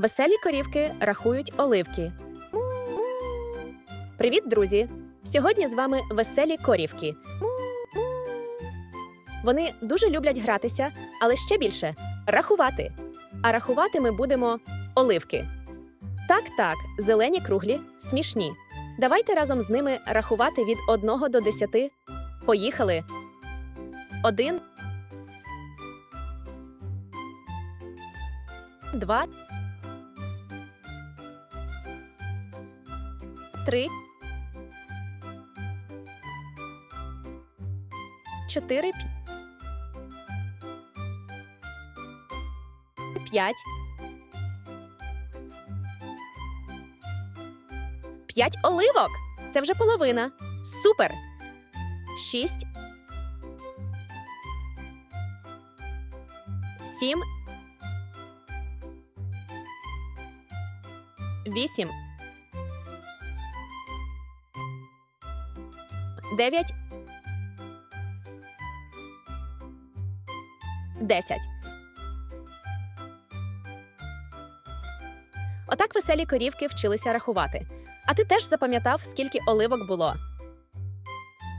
Веселі корівки рахують оливки. Привіт, друзі! Сьогодні з вами веселі корівки. Вони дуже люблять гратися, але ще більше рахувати. А рахувати ми будемо оливки. Так, так, зелені круглі, смішні. Давайте разом з ними рахувати від 1 до 10. Поїхали. Один. Два. Три. Чотири. п'ять, П'ять. Оливок. Це вже половина. Супер. Шість. Сім. Вісім. Дев'ять. Десять. Отак веселі корівки вчилися рахувати. А ти теж запам'ятав, скільки оливок було?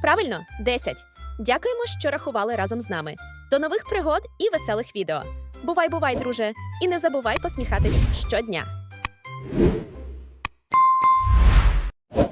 Правильно, 10. Дякуємо, що рахували разом з нами. До нових пригод і веселих відео. Бувай, бувай, друже, і не забувай посміхатись щодня.